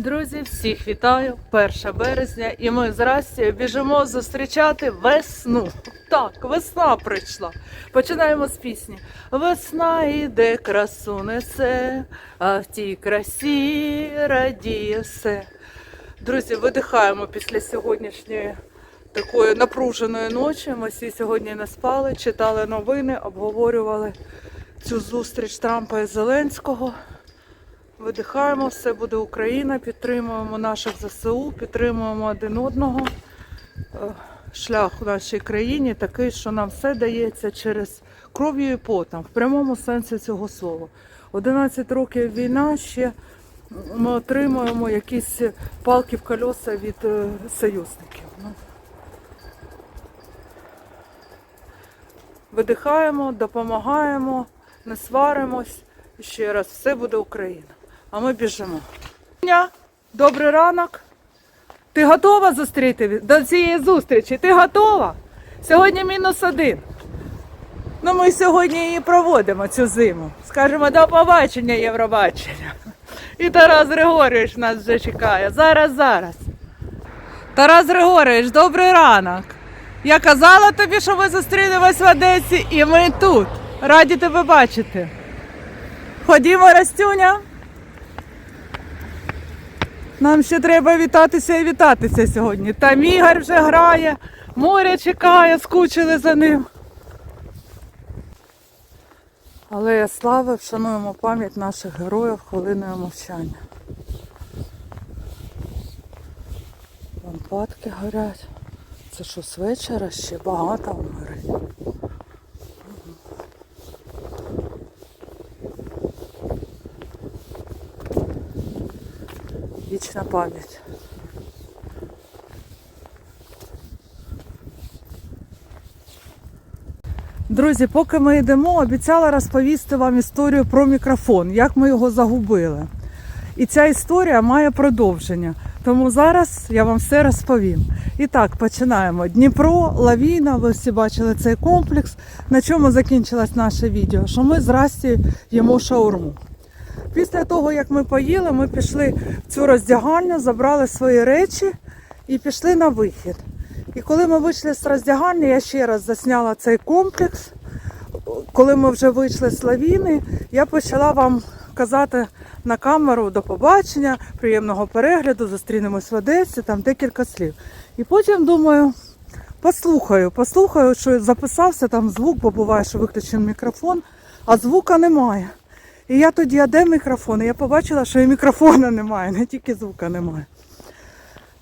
Друзі, всіх вітаю! 1 березня, і ми з Растією біжимо зустрічати весну. Так, весна прийшла. Починаємо з пісні. Весна іде, красу несе, а в тій красі радіє все. Друзі, видихаємо після сьогоднішньої такої напруженої ночі. Ми всі сьогодні не спали, читали новини, обговорювали цю зустріч Трампа і Зеленського. Видихаємо, все буде Україна, підтримуємо наших ЗСУ, підтримуємо один одного. Е, Шлях у нашій країні такий, що нам все дається через кров'ю і потом, в прямому сенсі цього слова. 11 років війна ще ми отримуємо якісь палки в колеса від е, союзників. Ну. Видихаємо, допомагаємо, не сваримось. І ще раз, все буде Україна. А ми біжимо. Добрий ранок. Ти готова зустріти до цієї зустрічі? Ти готова? Сьогодні мінус один. Ну, ми сьогодні її проводимо цю зиму. Скажемо до побачення, Євробачення. І Тарас Григорійович нас вже чекає. Зараз, зараз. Тарас Григорійович, добрий ранок. Я казала тобі, що ми зустрінемось в Одесі, і ми тут. Раді тебе бачити. Ходімо, Растюня. Нам ще треба вітатися і вітатися сьогодні. Там Ігор вже грає, море чекає, скучили за ним. Але слава, вшануємо пам'ять наших героїв хвилиною мовчання. Лампадки горять. Це що з вечора ще багато горить. Вічна пам'ять. Друзі, поки ми йдемо, обіцяла розповісти вам історію про мікрофон, як ми його загубили. І ця історія має продовження. Тому зараз я вам все розповім. І так, починаємо. Дніпро, лавіна, ви всі бачили цей комплекс. На чому закінчилось наше відео? Що ми з Расті їмо шаурму. Після того, як ми поїли, ми пішли в цю роздягальню, забрали свої речі і пішли на вихід. І коли ми вийшли з роздягальні, я ще раз засняла цей комплекс. Коли ми вже вийшли з лавіни, я почала вам казати на камеру до побачення, приємного перегляду, зустрінемось в Одесі, там декілька слів. І потім думаю, послухаю, послухаю, що записався там звук, бо буває, що виключений мікрофон, а звука немає. І я тоді, а де мікрофон? І я побачила, що і мікрофона немає, не тільки звука немає.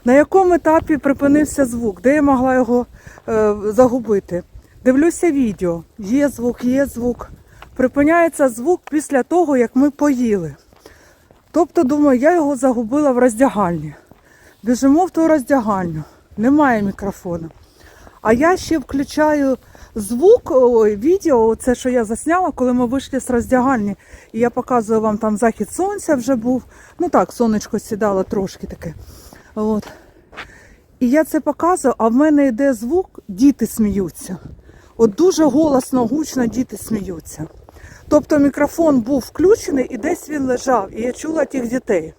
На якому етапі припинився звук, де я могла його е, загубити? Дивлюся відео. Є звук, є звук. Припиняється звук після того, як ми поїли. Тобто, думаю, я його загубила в роздягальні. Біжимо в ту роздягальню, немає мікрофона. А я ще включаю звук, ой, відео, це що я засняла, коли ми вийшли з роздягальні. І я показую вам там захід сонця вже був. Ну так, сонечко сідало трошки таке. От. І я це показую, а в мене йде звук, діти сміються. От дуже голосно, гучно діти сміються. Тобто мікрофон був включений і десь він лежав, і я чула тих дітей.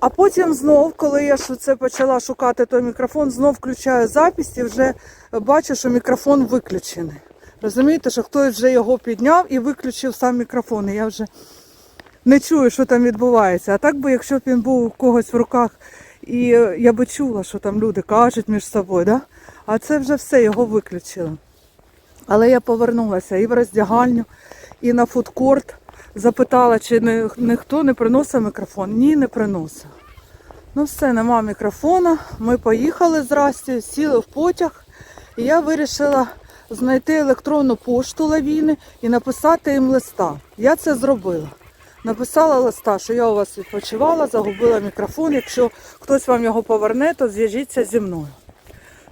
А потім знов, коли я це почала шукати той мікрофон, знов включаю запись і вже бачу, що мікрофон виключений. Розумієте, що хтось вже його підняв і виключив сам мікрофон. І я вже не чую, що там відбувається. А так би, якщо б він був у когось в руках, і е, я би чула, що там люди кажуть між собою, да? а це вже все його виключили. Але я повернулася і в роздягальню, і на фудкорт. Запитала, чи не, ніхто не приносив мікрофон. Ні, не приносив. Ну все, нема мікрофона. Ми поїхали з сіли в потяг, і я вирішила знайти електронну пошту лавіни і написати їм листа. Я це зробила. Написала листа, що я у вас відпочивала, загубила мікрофон. Якщо хтось вам його поверне, то зв'яжіться зі мною.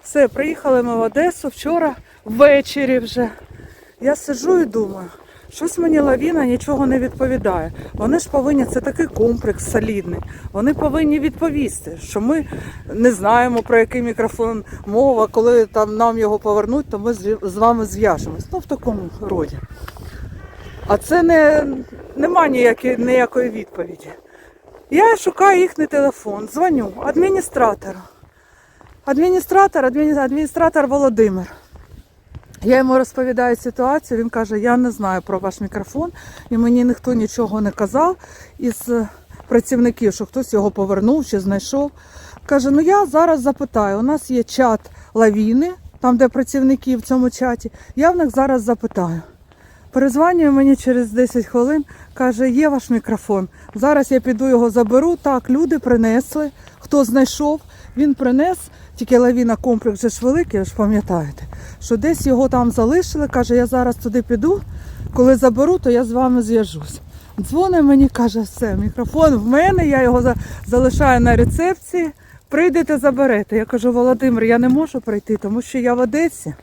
Все, приїхали ми в Одесу вчора ввечері вже. Я сиджу і думаю, щось мені лавіна нічого не відповідає. Вони ж повинні, це такий комплекс солідний. Вони повинні відповісти, що ми не знаємо про який мікрофон мова, коли там нам його повернуть, то ми з вами зв'яжемось. Ну, в такому роді. А це не нема ніякої, ніякої відповіді. Я шукаю їхній телефон, дзвоню адміністратору. Адміністратор, адміністратор Володимир. Я йому розповідаю ситуацію, він каже, я не знаю про ваш мікрофон, і мені ніхто нічого не казав із е, працівників, що хтось його повернув чи знайшов. Каже, ну я зараз запитаю, у нас є чат лавіни, там де працівники в цьому чаті, я в них зараз запитаю. Перезванює мені через 10 хвилин, каже, є ваш мікрофон. Зараз я піду його заберу. Так, люди принесли. Хто знайшов, він принес. Тільки лавіна комплекс же ж великий, ж пам'ятаєте, що десь його там залишили. Каже, я зараз туди піду. Коли заберу, то я з вами зв'яжусь. Дзвонить мені, каже, все, мікрофон в мене, я його залишаю на рецепції. Прийдете, заберете. Я кажу, Володимир, я не можу прийти, тому що я в Одесі.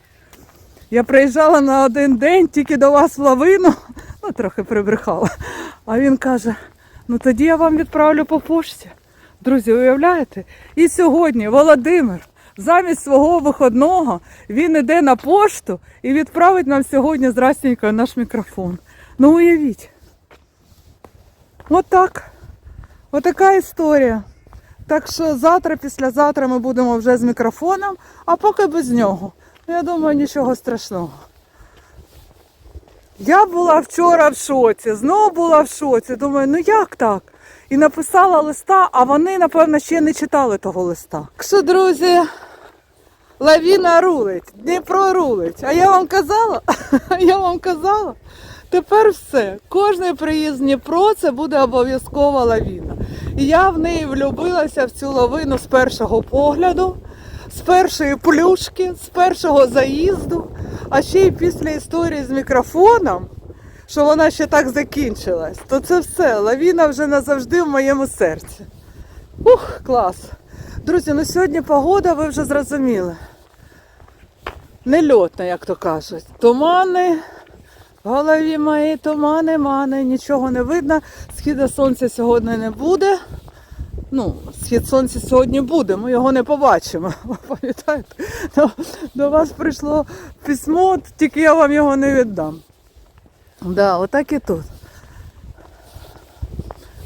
Я приїжджала на один день тільки до вас в лавину, ну трохи прибрехала. А він каже: ну тоді я вам відправлю по пошті. Друзі, уявляєте? І сьогодні Володимир замість свого виходного він іде на пошту і відправить нам сьогодні здрастенько наш мікрофон. Ну уявіть. Отак. От Отака історія. Так що завтра, післязавтра ми будемо вже з мікрофоном, а поки без нього. Ну, Я думаю, нічого страшного. Я була вчора в шоці, знову була в шоці. Думаю, ну як так? І написала листа, а вони, напевно, ще не читали того листа. Так що, друзі, лавіна рулить, Дніпро рулить. А я вам казала, я вам казала, тепер все. Кожний приїзд в Дніпро це буде обов'язкова лавіна. І я в неї влюбилася в цю лавину з першого погляду з першої плюшки, з першого заїзду, а ще й після історії з мікрофоном, що вона ще так закінчилась, то це все. Лавіна вже назавжди в моєму серці. Ух, клас. Друзі, ну сьогодні погода, ви вже зрозуміли. Нельотна, як то кажуть. Тумани, в голові мої тумани, мани, нічого не видно. Східа сонця сьогодні не буде. Ну, схід сонця сьогодні буде, ми його не побачимо. Пам'ятаєте? До, до вас прийшло письмо, тільки я вам його не віддам. Да, отак і тут.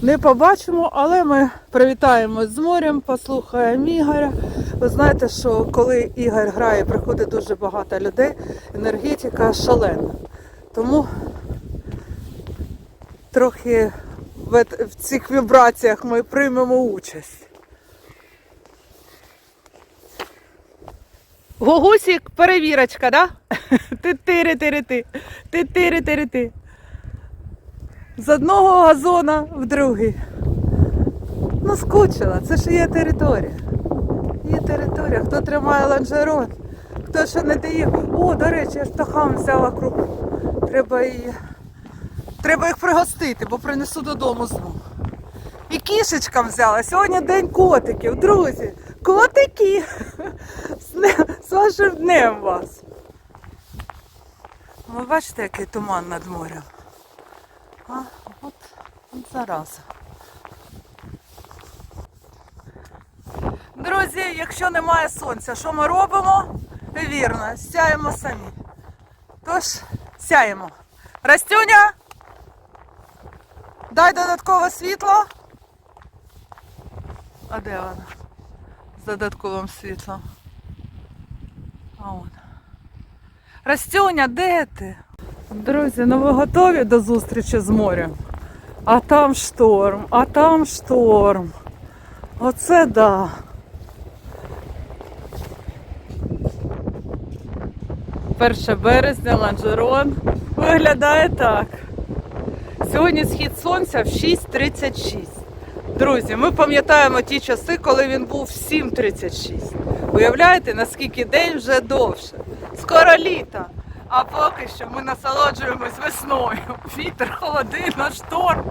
Не побачимо, але ми привітаємось з морем, послухаємо Ігоря. Ви знаєте, що коли Ігор грає, приходить дуже багато людей, енергетика шалена. Тому трохи в, цих вібраціях ми приймемо участь. Гогусік, перевірочка, да? Ти-тири-тири-ти. Ти-тири-тири-ти. З одного газона в другий. Ну, скучила, це ж є територія. Є територія. Хто тримає ланжерон, хто ще не дає. О, до речі, я ж птахам взяла крупу. Треба її. Треба їх пригостити, бо принесу додому знову. І кішечкам взяла. Сьогодні день котиків, друзі. Котики! З, вашим днем вас. Ви бачите, який туман над морем? А, от зараза. Друзі, якщо немає сонця, що ми робимо? Вірно, сяємо самі. Тож, сяємо. Растюня! Дай додаткове світло. А де вона? З додатковим світлом. А от. Растюня, де ти? Друзі, ну ви готові до зустрічі з морем? А там шторм, а там шторм. Оце да. Перше березня, ланжерон. Виглядає так. Сьогодні схід сонця в 6.36. Друзі, ми пам'ятаємо ті часи, коли він був 7.36. Уявляєте, наскільки день вже довше. Скоро літо. А поки що ми насолоджуємось весною. Вітер, холодина, шторм,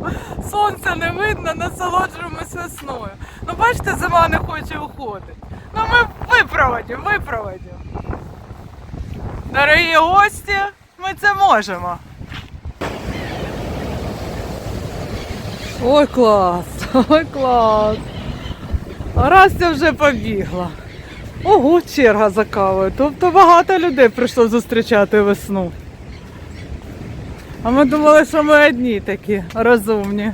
сонця не видно, насолоджуємось весною. Ну бачите, зима не хоче уходити. Ну ми випроводимо, випроводимо. Дорогі гості, ми це можемо. Ой, клас, Ой, клас. Раз я вже побігла. Ого, черга за кавою. Тобто багато людей прийшло зустрічати весну. А ми думали, що ми одні такі розумні.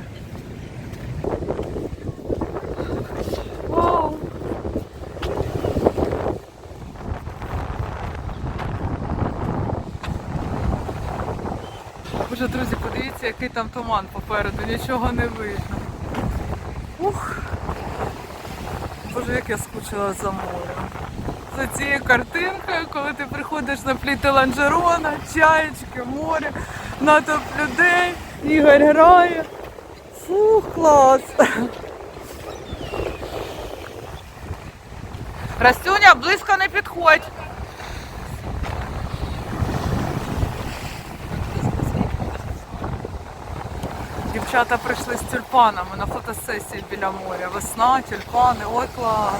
Боже, друзі, подивіться, який там туман попереду, нічого не видно. Ух. Боже, як я скучила за морем. За цією картинкою, коли ти приходиш на пліти ланжерона, чаєчки, море, натовп людей, Ігор грає. Фух, клас. Растюня, близько не підходь. Дівчата прийшли з тюльпанами на фотосесії біля моря. Весна, тюльпани, ой клас.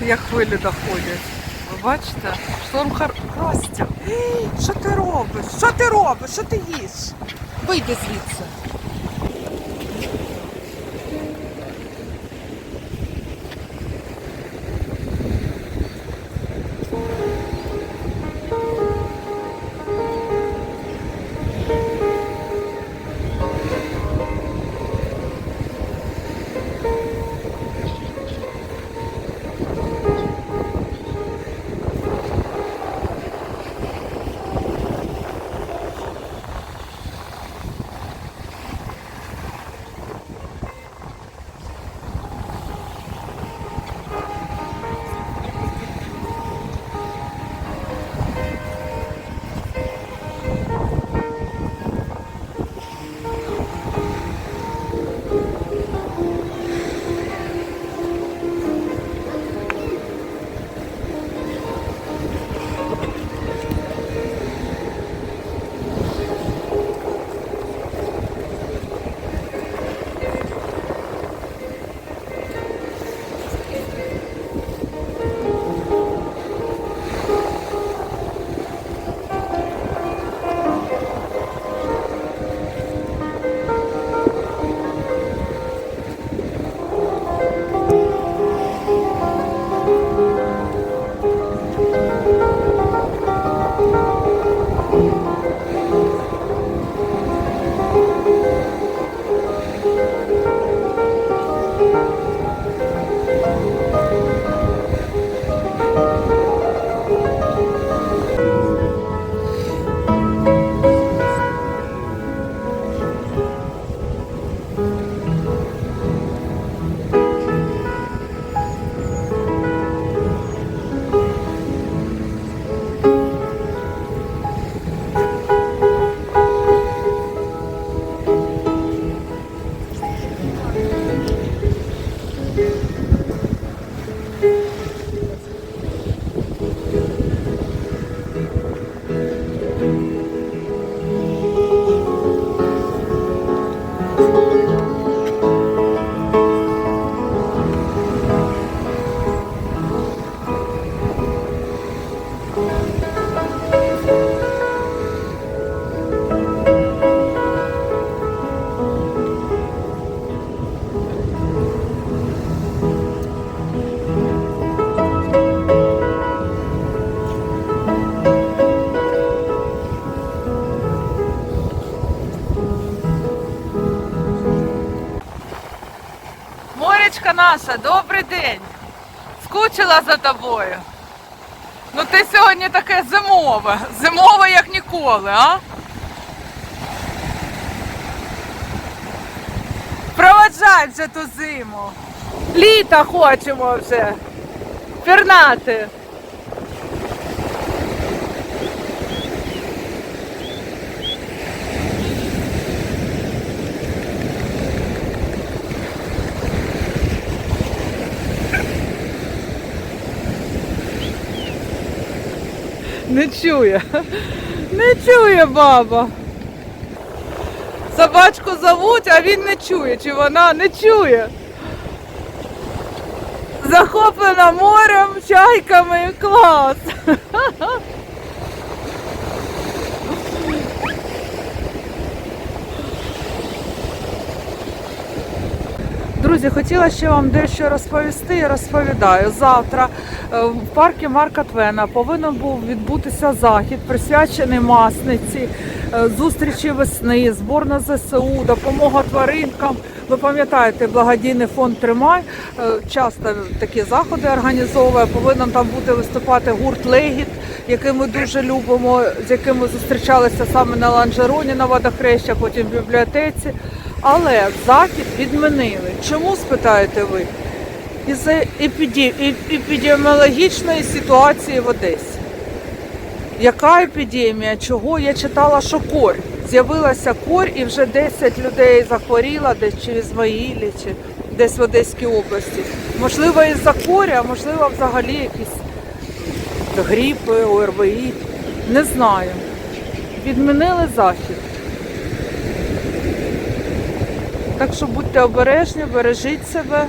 Як хвилі доходять. Ви бачите? Шторм хар... Костя, що ти робиш? Що ти робиш? Що ти їш? Вийди звідси. Наша, добрий день. Скучила за тобою. Ну ти сьогодні таке зимове. Зимове як ніколи, а? Проводжай вже ту зиму. Літа хочемо вже. Пірнати. Не чує. Не чує баба. Собачку зовуть, а він не чує, чи вона не чує. Захоплена морем, чайками, клас. Друзі, хотіла ще вам дещо розповісти і розповідаю. Завтра е, в парку Марка Твена повинен був відбутися захід, присвячений масниці, е, зустрічі весни, збор на ЗСУ, допомога тваринкам. Ви пам'ятаєте, благодійний фонд Тримай е, часто такі заходи організовує. Повинен там бути виступати гурт Легіт, який ми дуже любимо, з яким ми зустрічалися саме на ланжероні на водохреща, потім в бібліотеці. Але захід відмінили. Чому спитаєте ви? Із-за епідеміологічної ситуації в Одесі. Яка епідемія? Чого? Я читала, що корь. З'явилася корь і вже 10 людей захворіло, десь чи в Ізмаїлі, чи десь в Одеській області. Можливо, із-за коря, а можливо, взагалі якісь гріпи, ОРВІ. Не знаю. Відмінили захід. Так що будьте обережні, бережіть себе.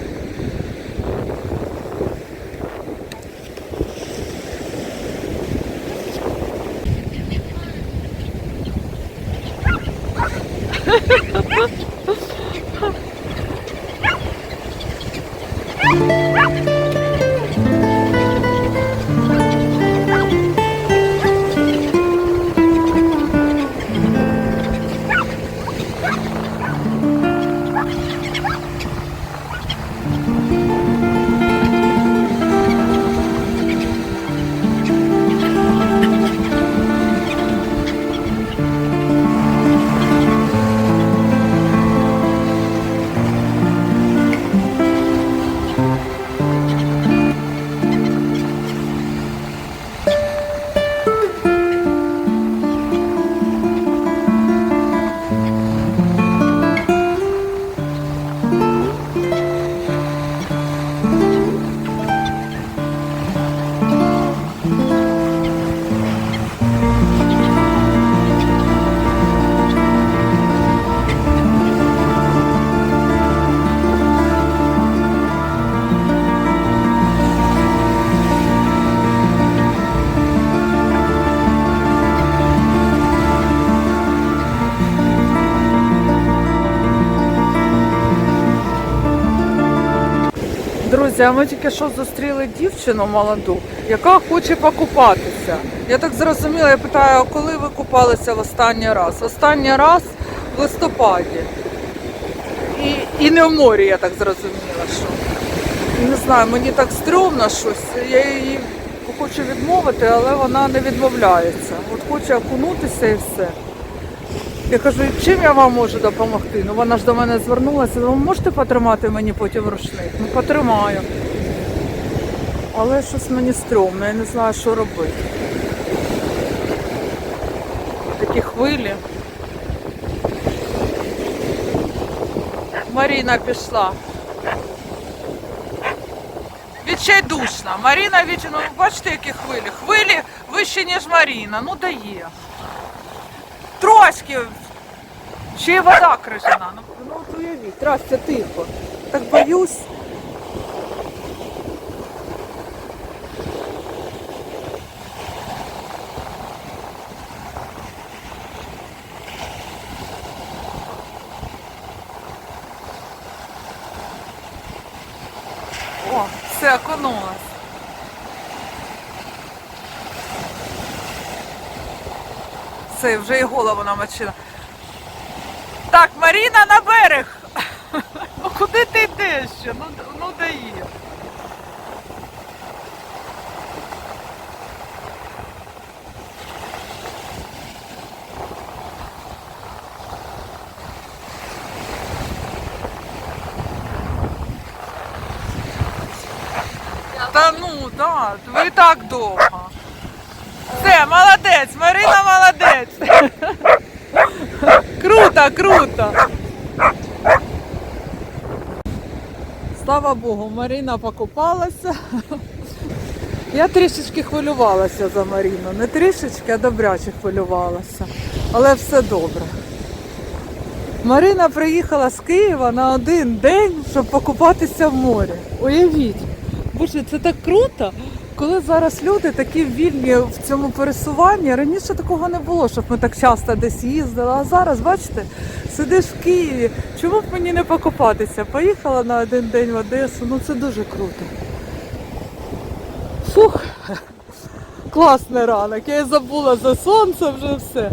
Друзі, ми тільки що зустріли дівчину молоду, яка хоче покупатися. Я так зрозуміла, я питаю, а коли ви купалися в останній раз? Останній раз в листопаді. І, і не в морі, я так зрозуміла, що. Не знаю, мені так стрьомно щось. Я її хочу відмовити, але вона не відмовляється. От хоче окунутися і все. Я кажу, чим я вам можу допомогти? Ну вона ж до мене звернулася, ви можете потримати мені потім рушник? Ну потримаю. Але щось мені стрьомно, я не знаю, що робити. Такі хвилі. Маріна пішла. Відчайдушна. Маріна відчай... ну бачите, які хвилі? Хвилі вищі, ніж Маріна. Ну дає. Трошки. Ще й вода крижана. Ну, ну от уявіть, трасся тихо. Так боюсь. О, все, окунулась. Все, вже і голову намочила. Так, Маріна на берег. Ну куди ти йдеш ще? Ну, ну дає. Та ну, так, ви так довго. Все, молодець, Марина молодець. Круто, круто. Слава Богу, Маріна покупалася. Я трішечки хвилювалася за Маріну. Не трішечки, а добряче хвилювалася. Але все добре. Марина приїхала з Києва на один день, щоб покупатися в морі. Уявіть. Боже, це так круто. Коли зараз люди такі вільні в цьому пересуванні, раніше такого не було, щоб ми так часто десь їздили. А зараз, бачите, сидиш в Києві. Чому б мені не покупатися? Поїхала на один день в Одесу. Ну це дуже круто. Фух, класний ранок. Я і забула за сонце вже все.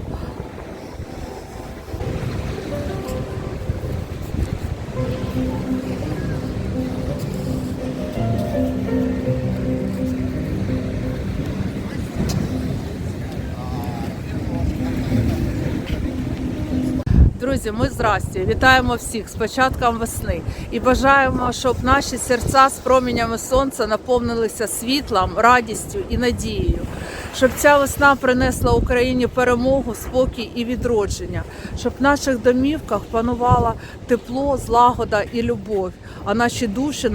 Друзі, ми з вітаємо всіх з початком весни. І бажаємо, щоб наші серця з промінями сонця наповнилися світлом, радістю і надією, щоб ця весна принесла Україні перемогу, спокій і відродження, щоб в наших домівках панувало тепло, злагода і любов, а наші душі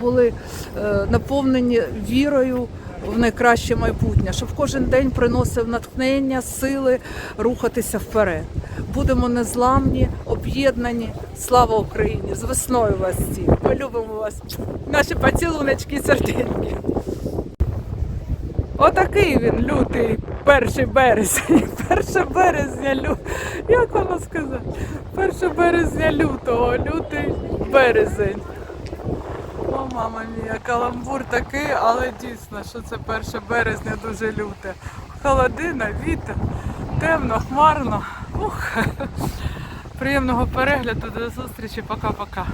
були е, наповнені вірою в найкраще майбутнє, щоб кожен день приносив натхнення, сили рухатися вперед. Будемо незламні, об'єднані. Слава Україні! З весною вас всіх! Ми любимо вас! Наші поцілуночки серденьки. Отакий він лютий, перший березень. Перше березня лю... Як воно сказати? Перше березня лютого, лютий березень. О, мама мія, каламбур такий, але дійсно, що це 1 березня дуже люте. Холодина, вітер, темно, хмарно. Ух. Приємного перегляду, до зустрічі, пока-пока.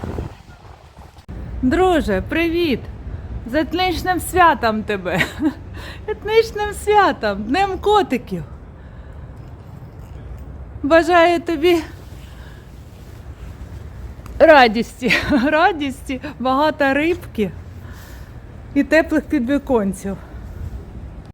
Друже, привіт! З етнічним святом тебе! Етнічним святом, Днем котиків! Бажаю тобі радісті, радісті, багато рибки і теплих підвіконців.